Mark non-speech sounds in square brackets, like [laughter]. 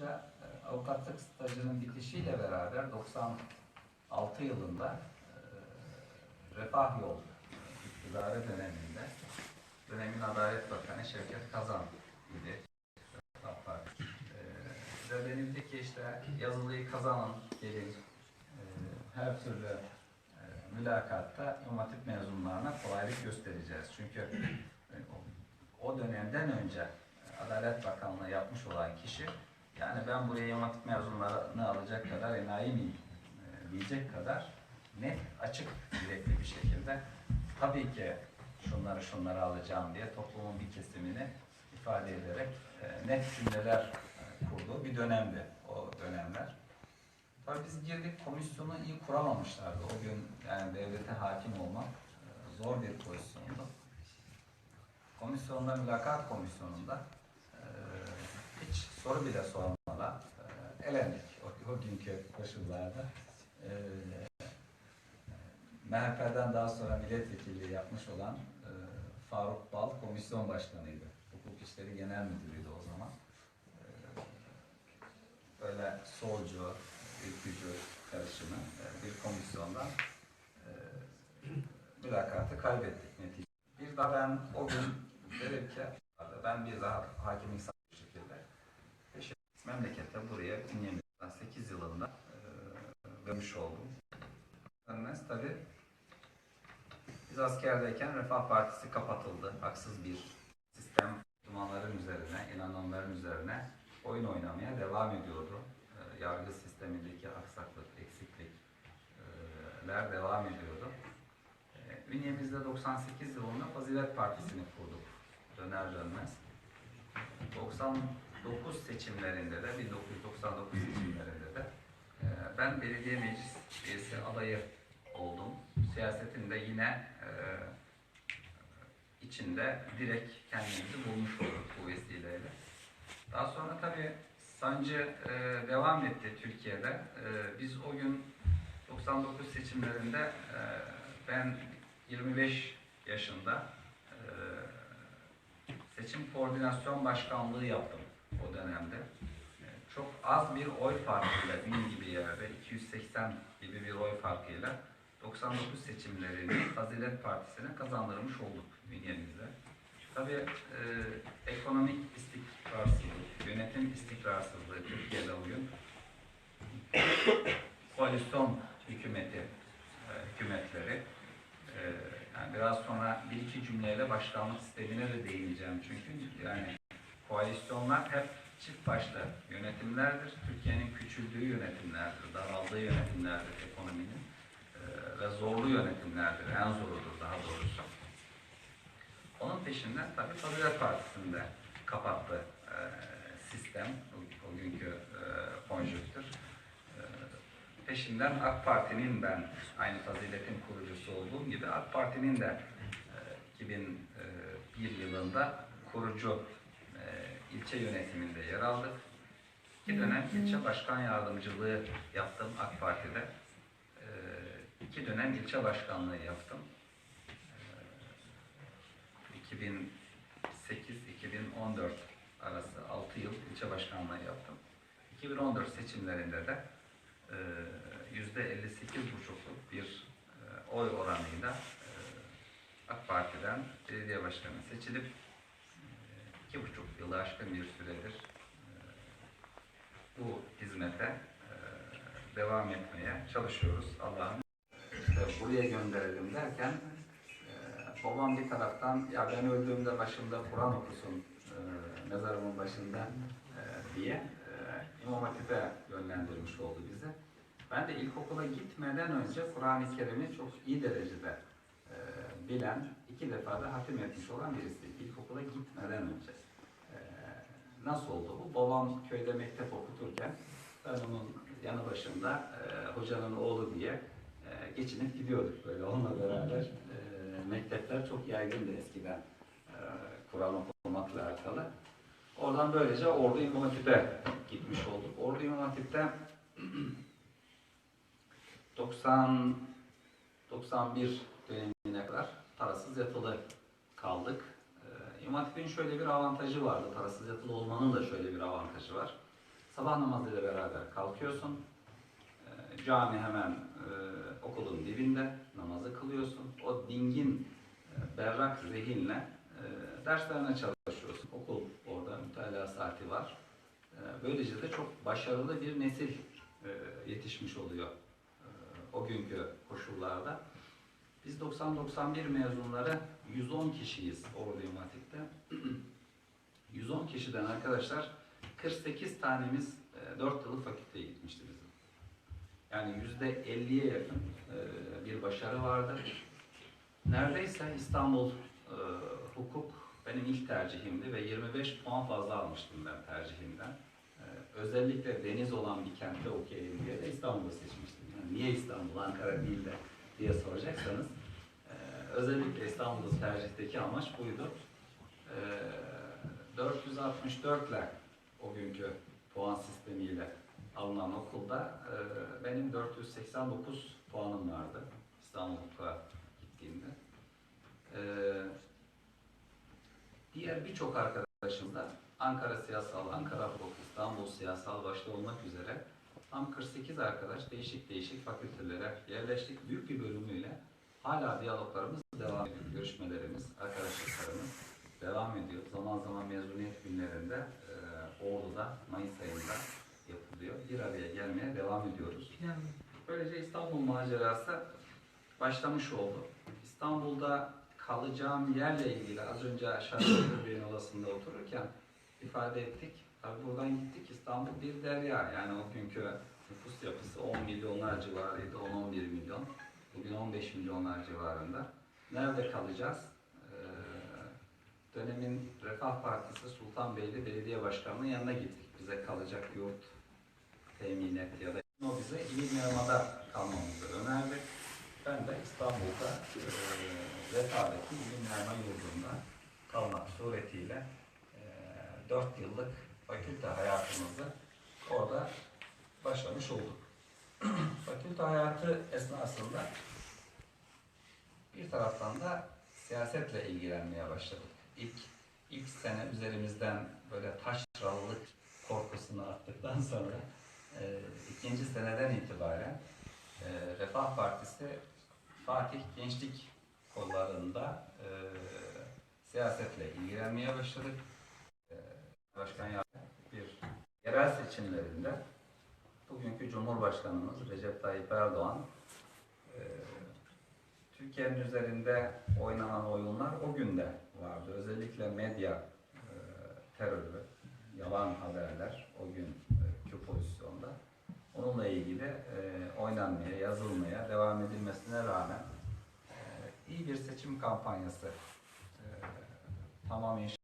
olunca e, avukatlık stajının bitişiyle beraber 96 yılında e, Refah Yol iktidarı döneminde dönemin Adalet Bakanı Şevket Kazan idi. E, ve denildi ki işte yazılıyı kazanın gelin her türlü mülakatta İmam Hatip mezunlarına kolaylık göstereceğiz. Çünkü o- dönemden önce Adalet Bakanlığı yapmış olan kişi yani ben buraya İmam Hatip mezunlarını alacak kadar enayi miyim e, diyecek kadar net, açık yürekli bir şekilde tabii ki şunları şunları alacağım diye toplumun bir kesimini ifade ederek e, net cümleler e, kurduğu bir dönemdi o dönemler. Tabii biz girdik komisyonu iyi kuramamışlardı. O gün yani devlete hakim olmak e, zor bir pozisyondu. Komisyonda, mülakat komisyonunda hiç soru bile sormadan e, elendik o, o günkü koşullarda. E, MHP'den daha sonra milletvekilliği yapmış olan e, Faruk Bal komisyon başkanıydı. Hukuk İşleri Genel Müdürüydü o zaman. E, böyle solcu, ülkücü karışımı e, bir komisyondan e, mülakatı kaybettik netice. Bir daha ben o gün dedim ki ben bir daha hakimlik sahibi bir şekilde teşekkür memlekette buraya Bünyamin'den 8 yılında e, vermiş oldum. Ölmez tabii biz askerdeyken Refah Partisi kapatıldı. Haksız bir sistem Müslümanların üzerine, inananların üzerine oyun oynamaya devam ediyordu. Ee, yargı sistemindeki aksaklık, eksiklikler devam ediyordu. Ee, Bünyemizde 98 yılında Fazilet Partisi'ni kurduk. Döner dönmez. 99 seçimlerinde de, 1999 seçimlerinde de e, ben belediye meclis üyesi adayı oldum. Siyasetin de yine e, içinde direkt kendimizi bulmuş olduk bu vesileyle. Daha sonra tabii sancı e, devam etti Türkiye'de. Biz o gün 99 seçimlerinde ben 25 yaşında seçim koordinasyon başkanlığı yaptım dönemde. E, çok az bir oy farkıyla, bin gibi yerde 280 gibi bir oy farkıyla 99 seçimlerini Fazilet Partisi'ne kazandırmış olduk bünyemizde. Tabii e, ekonomik istikrarsızlık, yönetim istikrarsızlığı Türkiye'de bugün koalisyon hükümeti, e, hükümetleri e, yani biraz sonra bir iki cümleyle başkanlık sistemine de değineceğim çünkü yani koalisyonlar hep çift başlı yönetimlerdir. Türkiye'nin küçüldüğü yönetimlerdir, daraldığı yönetimlerdir ekonominin e, ve zorlu yönetimlerdir. En zorudur daha doğrusu. Onun peşinden tabii Fazilet Partisi'nde kapattı e, sistem, o, e, konjüktür. E, peşinden AK Parti'nin ben aynı Fazilet'in kurucusu olduğum gibi AK Parti'nin de e, 2001 yılında kurucu e, ilçe yönetiminde yer aldık. İki dönem ilçe başkan yardımcılığı yaptım AK Parti'de. E, dönem ilçe başkanlığı yaptım. E, 2008-2014 arası 6 yıl ilçe başkanlığı yaptım. 2014 seçimlerinde de e, yüzde 58,5'luk bir e, oy oranıyla e, AK Parti'den belediye başkanı seçilip yılı aşkın bir süredir e, bu hizmete e, devam etmeye çalışıyoruz Allah'ın buraya gönderelim derken e, babam bir taraftan ya ben öldüğümde başımda Kur'an okusun mezarımın başında diye İmam Hatip'e yönlendirmiş oldu bizi. Ben de ilkokula gitmeden önce Kur'an-ı Kerim'i çok iyi derecede e, bilen, iki defa da hatim etmiş olan birisi. İlkokula gitmeden önce. Nasıl oldu bu? Babam köyde mektep okuturken ben onun yanı başında e, hocanın oğlu diye e, geçinip gidiyorduk böyle onunla beraber. E, mektepler çok yaygındı eskiden e, Kur'an okumakla alakalı. Oradan böylece Ordu İmam Hatip'e gitmiş olduk. Ordu İmam Hatip'te [clears throat] 90 91 dönemine kadar parasız yatılı kaldık. Ee, İmam Hatip'in şöyle bir avantajı vardı. Parasız yatılı olmanın da şöyle bir avantajı var. sabah namazıyla beraber kalkıyorsun. Ee, cami hemen e, okulun dibinde namazı kılıyorsun. O dingin, e, berrak zihinle e, derslerine çalışıyorsun. Okul orada mütalaa saati var. Böylece de çok başarılı bir nesil yetişmiş oluyor o günkü koşullarda. Biz 90-91 mezunları 110 kişiyiz Ordu İmam Hatip'te. 110 kişiden arkadaşlar 48 tanemiz e, 4 yıllık fakülteye gitmişti bizim. Yani %50'ye yakın e, bir başarı vardı. Neredeyse İstanbul e, hukuk benim ilk tercihimdi ve 25 puan fazla almıştım ben tercihimden. E, özellikle deniz olan bir kentte okuyayım diye de İstanbul'u seçmiştim. Yani niye İstanbul, Ankara değil de diye soracaksanız e, özellikle İstanbul'da tercihteki amaç buydu. E, 464 ile o günkü puan sistemiyle alınan okulda e, benim 489 puanım vardı İstanbul gittiğimde. E, diğer birçok arkadaşım da Ankara Siyasal, Ankara Hukuk, İstanbul Siyasal başta olmak üzere tam 48 arkadaş değişik değişik fakültelere yerleştik. Büyük bir bölümüyle hala diyaloglarımız devam ediyor. Görüşmelerimiz, arkadaşlıklarımız devam ediyor. Zaman zaman mezuniyet günlerinde e, Ordu'da, Mayıs ayında yapılıyor. Bir araya gelmeye devam ediyoruz. Böylece İstanbul macerası başlamış oldu. İstanbul'da kalacağım yerle ilgili az önce aşağıda Bey'in odasında otururken ifade ettik. Tabii buradan gittik İstanbul bir derya. Yani o günkü nüfus yapısı 10 milyonlar civarıydı. 10-11 milyon. Bugün 15 milyonlar civarında. Nerede kalacağız? Ee, dönemin Refah Partisi Sultanbeyli Belediye Başkanı'nın yanına gittik. Bize kalacak yurt temin etti ya da o bize İlmirama'da kalmamızı önerdi. Ben de İstanbul'da e, Refah'daki İlmirama yurdunda kalmak suretiyle e, 4 yıllık fakülte hayatımızı orada başlamış olduk. [clears throat] fakülte hayatı esnasında bir taraftan da siyasetle ilgilenmeye başladık. İlk ilk sene üzerimizden böyle taşralılık korkusunu attıktan sonra e, ikinci seneden itibaren e, Refah Partisi Fatih Gençlik kollarında e, siyasetle ilgilenmeye başladık. E, Başkan Yardımcı bir yerel seçimlerinde bugünkü Cumhurbaşkanımız Recep Tayyip Erdoğan e, Türkiye'nin üzerinde oynanan oyunlar o günde vardı. Özellikle medya e, terörü, yalan haberler o günkü pozisyonda. Onunla ilgili e, oynanmaya, yazılmaya devam edilmesine rağmen e, iyi bir seçim kampanyası e, tamam inşallah